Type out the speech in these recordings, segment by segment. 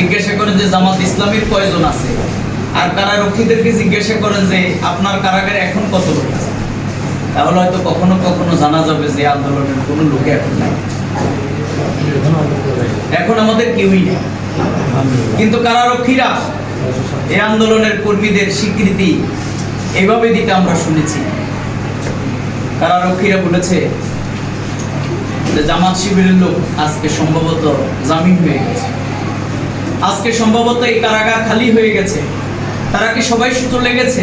জিজ্ঞাসা করেন যে জামাত ইসলামের কয়জন আছে? আর কারারক্ষীদেরকে জিজ্ঞাসা করেন যে আপনার কারাগারে এখন কত লোক আছে? তাহলে হয়তো কখনো কখনো জানা যাবে যে আন্দোলনের কোনো লোকে এখন নাই। এখন আমাদের কেউই নেই। কিন্তু কারারক্ষীরা এই আন্দোলনের কর্মীদের স্বীকৃতি এইভাবে দিতে আমরা শুনেছি। কারারক্ষীরা বলেছে জামাত শিবিরের লোক আজকে সম্ভবত জামিন হয়ে গেছে। আজকে সম্ভবত এই কারাগার খালি হয়ে গেছে। তারা কি সবাই চলে গেছে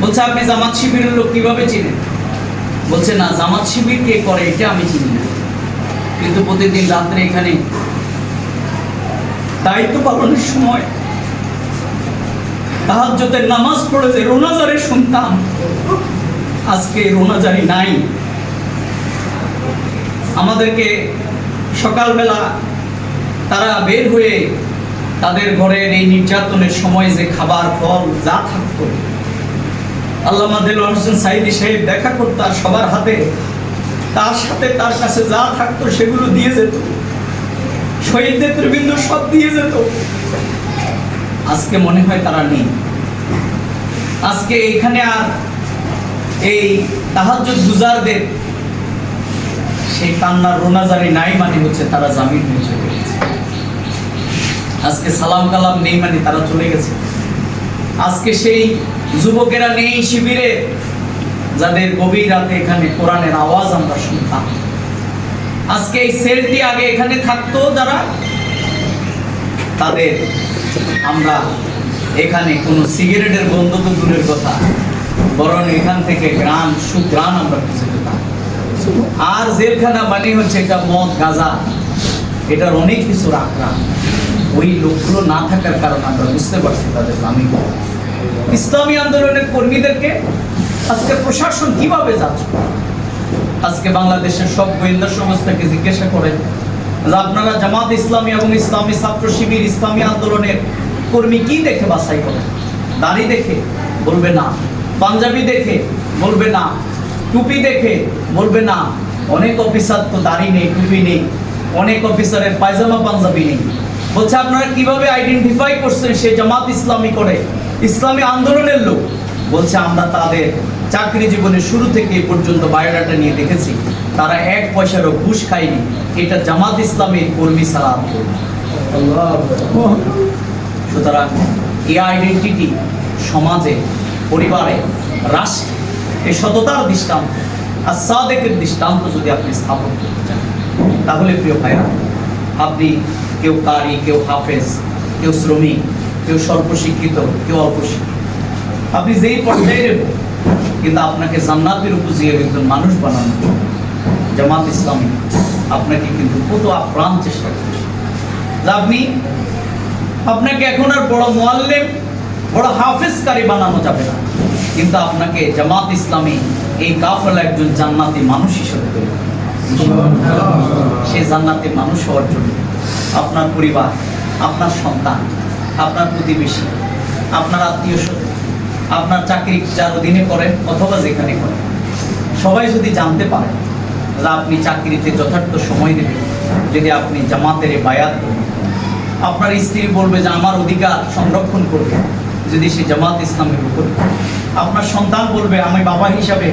বলছে, আপনি জামাত শিবিরের লোক কীভাবে চিনেন? বলছে, না, জামাত শিবির কে করে এটা আমি চিনি না। কিন্তু প্রতিদিন রাত্রে এখানে দায়িত্ব পালনের সময় তাহাজ্জতের নামাজ পড়েছে, রোনাজারে শুনতাম। আজকে রোনাজারি নাই। আমাদেরকে সকালবেলা তারা বের হয়ে তাদের ঘরের এই নির্যাতনের সময় যে খাবার, ফল, যা থাকতো। আল্লামা দেলোয়ার হোসেন সাইদি সাহেব দেখা করতো সবার হাতে তার সাথে তার কাছে যা থাকতো সেগুলো দিয়ে যেত। শহীদ নেতৃবৃন্দ সব দিয়ে যেত। আজকে মনে হয় তারা নেই। আজকে এখানে আর এই তাহাজ্জুদ গুজারদের সেই কান্নার রোনাজারি নাই মানে হচ্ছে তারা জামিন হয়ে আজকে সালাম কালাম নেই মানে তারা চলে গেছে। আজকে সেই যুবকেরা নেই শিবিরে, যাদের গভীর রাতে এখানে কোরআনের আওয়াজ আমরা শুনতাম। আজকে এই সেলটি আগে এখানে থাকতো যারা, তাদের আমরা এখানে কোনো সিগারেটের গন্ধ তো দূরের কথা, বরং এখান থেকে গ্রাম, সুগ্রাম আমরা খুঁজে পেতাম। আর জেলখানা মানে হচ্ছে একটা মদ, গাঁজা, এটার অনেক কিছু রাখলাম ওই লোকগুলো না থাকার কারণে আমরা বুঝতে পারছি তাদের আমি ইসলামী আন্দোলনের কর্মীদেরকে আজকে প্রশাসন কীভাবে যাচ্ছে? আজকে বাংলাদেশের সব গোয়েন্দা সংস্থাকে জিজ্ঞাসা করেন যে আপনারা জামাত ইসলামী এবং ইসলামী ছাত্র শিবির, ইসলামী আন্দোলনের কর্মী কি দেখে বাছাই করেন? দাড়ি দেখে বলবে না, পাঞ্জাবি দেখে বলবে না, টুপি দেখে বলবে না, অনেক অফিসার তো দাড়ি নেই, টুপি নেই, অনেক অফিসারের পায়জামা, পাঞ্জাবি নেই। বলছে, আপনারা কীভাবে আইডেন্টিফাই করছেন সে জামাত ইসলামী করে? ইসলামী আন্দোলনের লোক। বলছে, আমরা তাদের চাকরি জীবনের শুরু থেকে এ পর্যন্ত বায়োডাটা নিয়ে দেখেছি। তারা এক পয়সারও ঘুষ খায়নি। এটা জামাত ইসলামের কর্মী আর সুতরাং এই আইডেন্টিটি সমাজে, পরিবারে, রাষ্ট্রে এই সততার দৃষ্টান্ত, আর সাদেকের দৃষ্টান্ত যদি আপনি স্থাপন করতে চান, তাহলে প্রিয় ভাইরা, আপনি কেউ কারি, কেউ হাফেজ, কেউ শ্রমিক, কেউ স্বল্প শিক্ষিত কেউ অল্প শিক্ষিত। আপনি যেই পর্যায়ে হোক কিন্তু আপনাকে জান্নাতের উপযোগী একজন মানুষ জন্য জামাত ইসলামী আপনাকে কিন্তু কত আপ্রাণ চেষ্টা করছে। আপনি, আপনাকে এখন আর বড় মোয়াল্লেম, বড় হাফেজকারী বানানো যাবে না। কিন্তু আপনাকে জামাত ইসলামী এই কাফেলা একজন জান্নাতি মানুষ হিসেবে তৈরি। সেই জান্নাতি মানুষ হওয়ার জন্য। আপনার পরিবার, আপনার সন্তান, আপনার প্রতিবেশী, আপনার আত্মীয় স্বজন, আপনার চাকরি যার অধীনে করেন অথবা যেখানে করেন। সবাই যদি জানতে পারে যে আপনি চাকরিতে যথার্থ সময় দেবেন, যদি আপনি জামাতের বায়াত করেন, আপনার স্ত্রী বলবে যে আমার অধিকার সংরক্ষণ করবে, যদি সে জামাত ইসলামের উপর আপনার সন্তান বলবে, আমি বাবা হিসাবে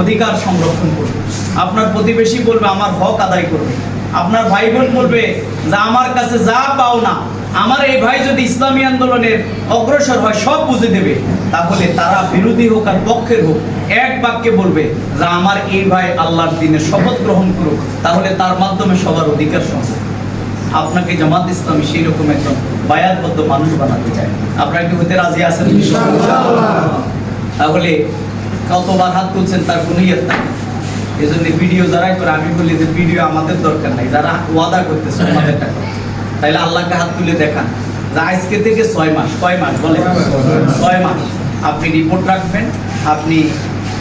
অধিকার সংরক্ষণ করবে। আপনার প্রতিবেশী বলবে, আমার হক আদায় করবে। আপনার ভাই বোন বলবে যে আমার কাছে যা পাও না আমার এই ভাই যদি ইসলামী আন্দোলনের অগ্রসর হয় সব বুঝে দেবে। তাহলে তারা বিরোধী হোক আর পক্ষের হোক এক বাক্যে বলবে যে আমার এই ভাই আল্লাহর দিনের শপথ গ্রহণ করুক তাহলে তার মাধ্যমে সবার অধিকার সম্ভব আপনাকে জামাত ইসলামী সেই রকম একজন বায়াতবদ্ধ মানুষ বানাতে চায়। আপনারা কি হতে রাজি আছেন? তাহলে কতবার হাত তুলছেন তার কোনো ইয়ে নাই। এই জন্য ভিডিও যারাই করে আমি বলি যে ভিডিও আমাদের দরকার নাই যারা ওয়াদা করতেছে আমাদের টাকা। তাইলে আল্লাহকে হাত তুলে দেখান যে আজকে থেকে ছয় মাস কয় মাস বলে ছয় মাস। আপনি রিপোর্ট রাখবেন আপনি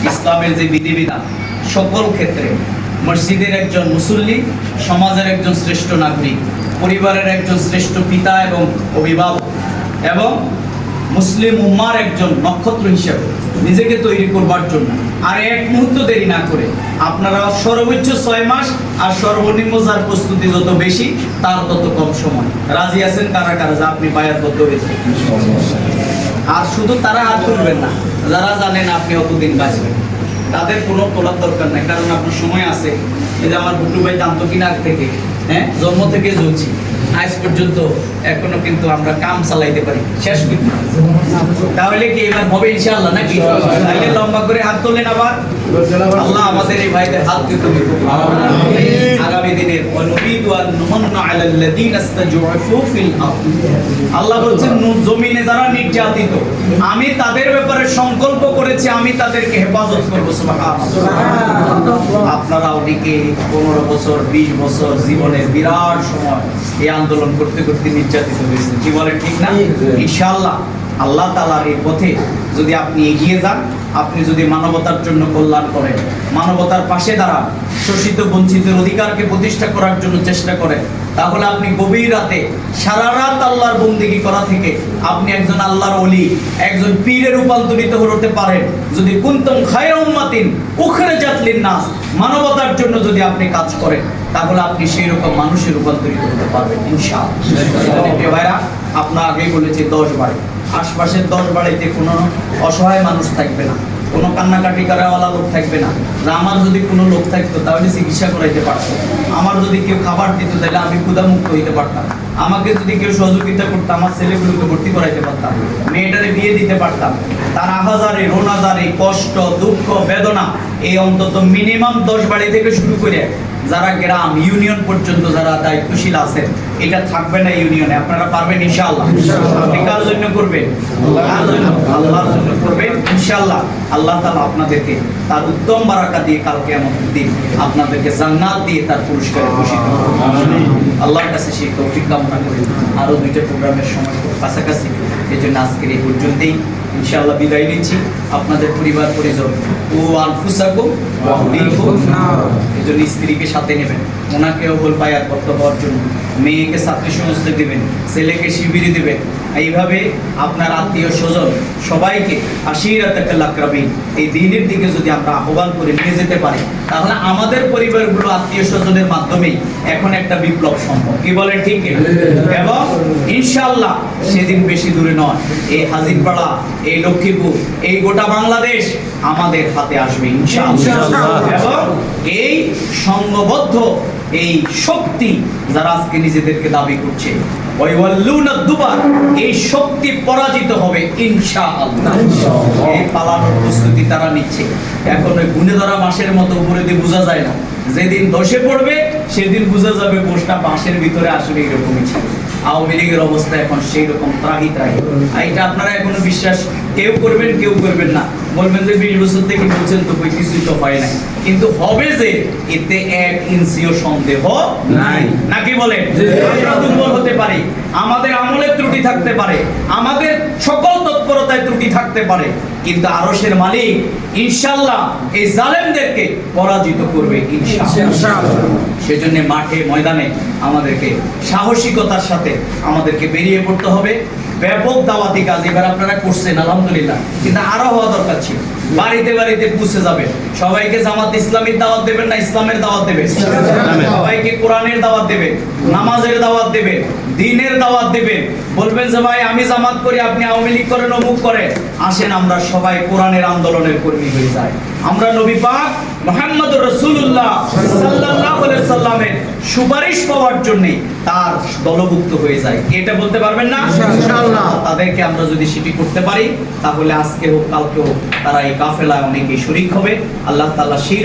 ইসলামের যে বিধিবিধান সকল ক্ষেত্রে মসজিদের একজন মুসল্লি সমাজের একজন শ্রেষ্ঠ নাগরিক পরিবারের একজন শ্রেষ্ঠ পিতা এবং অভিভাবক এবং মুসলিম উম্মার একজন নক্ষত্র হিসেবে নিজেকে তৈরি করবার জন্য। আর এক মুহূর্ত দেরি না করে আপনারা সর্বোচ্চ ছয় মাস আর সর্বনিম্ন যার প্রস্তুতি যত বেশি, তার তত কম সময়। রাজি আছেন কারা কারা? যা আপনি বায়ার বদ্ধ হয়েছেন আর শুধু তারা হাত তুলবেন না, যারা জানেন আপনি অতদিন বাঁচবেন। তাদের কোনো তোলার দরকার নাই, কারণ আপনার সময় আছে। এই যে আমার বুটু ভাই জানতো কিনা আগ থেকে হ্যাঁ? জন্ম থেকে জ্বলছি। আজ পর্যন্ত এখনও কিন্তু আমরা কাম চালাইতে পারি। শেষ কিন্তু তাহলে কি এবার হবে ইনশাআল্লাহ নাকি? তাহলে লম্বা করে হাত তোলেন আবার। আল্লাহ আমাদের এই ভাইদের হাত তুমি আল্লাহ বলছেন জমিনে যারা নির্যাতিত আমি তাদের ব্যাপারে সংকল্প করেছি আমি তাদেরকে হেফাজত করব আপনারা পনেরো বছর বিশ বছর জীবনের বিরাট সময় এই আন্দোলন করতে করতে নির্যাতিত হয়েছে। কি বলে ঠিক না? ইনশাআল্লাহ আল্লাহ তালার এই পথে যদি আপনি এগিয়ে যান আপনি যদি মানবতার জন্য কল্যাণ করেন মানবতার পাশে দাঁড়ান শোষিত বঞ্চিতের অধিকারকে প্রতিষ্ঠা করার জন্য চেষ্টা করেন তাহলে আপনি গভীর রাতে, সারা রাত আল্লাহর বন্দিগি করা থেকে আপনি একজন আল্লাহর অলি একজন পীরে রূপান্তরিত হতে পারেন। যদি কুন্তম খায়রা উম্মাতিন উখরে জাতলিন নাস মানবতার জন্য যদি আপনি কাজ করেন, তাহলে আপনি সেই রকম মানুষে রূপান্তরিত হতে পারবেন, ইনশাআল্লাহ। ভাইরা, আপনার আগেই বলেছি, দশ বাড়ি। আশপাশের দশ বাড়িতে কোনো অসহায় মানুষ থাকবে না। কোনো কান্নাকাটি করাওয়ালা লোক থাকবে না। আমার যদি কোনো লোক থাকতো, তাহলে চিকিৎসা করাইতে পারতো। আমার যদি কেউ খাবার দিত, তাহলে আমি ক্ষুধামুক্ত হইতে পারতাম। আমাকে যদি কেউ সহযোগিতা করতো, আমার ছেলেগুলোকে ভর্তি করাইতে পারতাম। মেয়েটারে বিয়ে দিতে পারতাম। তার আহাজারে, রোনাজারে কষ্ট, দুঃখ, বেদনা, এই অন্তত মিনিমাম দশ বাড়ি থেকে শুরু করে যারা গ্রাম, ইউনিয়ন পর্যন্ত যারা দায়িত্বশীল আছেন এটা থাকবে না ইউনিয়নে, আপনারা পারবেন ইনশাআল্লাহ। কার জন্য করবেন? কার জন্য? আল্লাহর জন্য করবেন ইনশাআল্লাহ। আল্লাহ তাআলা আপনাদেরকে তার উত্তম বারাকা দিয়ে কালকে এমন দিন আপনাদেরকে জান্নাত দিয়ে তার পুরস্কারে ভূষিত। আল্লাহর কাছে সেই তৌফিক কামনা করি। আরও দুইটা প্রোগ্রামের সময় কাছাকাছি। এই জন্য আজকের এই পর্যন্তই। ইনশাআল্লাহ বিদায় নিচ্ছি। আপনাদের পরিবার, পরিজন। ও আনফুসাকুম এজন্য স্ত্রীকে সাথে নেবেন। ওনাকেও বল পায়ার কর্তব্য অর্জন। মেয়েকে ছাত্রী সমস্ত দেবেন। ছেলেকে শিবিরে দেবেন। এইভাবে আপনার আত্মীয় স্বজন সবাইকে আশিরাত লাকরাবিন এই দিনের দিকে যদি আমরা আহ্বান করে নিয়ে যেতে পারি তাহলে আমাদের পরিবারগুলো আত্মীয় স্বজনের মাধ্যমেই এখন একটা বিপ্লব সম্ভব। কি বলেন ঠিক এবং ইনশাআল্লাহ সেদিন বেশি দূরে নয় এই হাজিরপাড়া এই লক্ষ্মীপুর এই গোটা বাংলাদেশ আমাদের হাতে আসবে ইনশাআল্লাহ। এবং এই সংঘবদ্ধ এই শক্তি যারা আজকে নিজেদেরকে দাবি করছে এই শক্তি পরাজিত হবে ইনশাআল্লাহ। এই পালানোর প্রস্তুতি তারা নিচ্ছে। এখন ওই গুনে ধরা মাসের মতো উপরে দিয়ে বোঝা যায় না। যেদিন দশে পড়বে সেদিন বোঝা যাবে বোসটা বাঁশের ভিতরে আসলে এরকমই ছিল। আওয়ামী লীগের অবস্থা এখন সেই রকম ত্রাহি। ত্রাহি এটা আপনারা এখনও বিশ্বাস কেউ করবেন কেউ করবেন না। বলবেন যে বিশ বছর থেকে বলছেন তো কই কিছুই তো হয় নাই। কিন্তু হবে যে এতে এক ইঞ্চিও সন্দেহ নাই। নাকি বলেন? আমরা দুর্বল হতে পারি। আমাদের আমলের ত্রুটি থাকতে পারে। আমাদের সকল তৎপরতায় ত্রুটি থাকতে পারে। কিন্তু আরশের মালিক ইনশাল্লাহ এই জালেমদেরকে পরাজিত করবে ইনশাআল্লাহ। সেজন্য মাঠে ময়দানে আমাদেরকে সাহসিকতার সাথে আমাদেরকে বেরিয়ে পড়তে হবে। ব্যাপক দাওয়াতি কাজ এবার আপনারা করছেন আলহামদুলিল্লাহ। কিন্তু আরও হওয়া দরকার ছিল। বাড়িতে বাড়িতে পৌঁছে যাবে সবাইকে জামাত ইসলামের দাওয়াত দেবেন না ইসলামের দাওয়াত দেবেন? সবাইকে কোরআনের দাওয়াত দেবে নামাজের দাওয়াত দেবেন। দিনের দাওয়াত দেবেন বলবেন যে ভাই আমি জামাত করি আপনি আওয়ামী লীগ করেন অমুক করে আসেন আমরা সবাই কোরআনের আন্দোলনের কর্মী হয়ে যাই। আমরা নবী পাক মোহাম্মদ রসুল্লাহ সাল্লাল্লাহু আলাইহি সাল্লামের সুপারিশ পাওয়ার জন্য তার দলভুক্ত হয়ে যায় কি এটা বলতে পারবেন না? ইনশাআল্লাহ। তাদেরকে আমরা যদি সেটি করতে পারি তাহলে আজকে হোক কালকে হোক তারা এই কাফেলায় অনেকেই শরিক হবে। আল্লাহ তাআলা সেই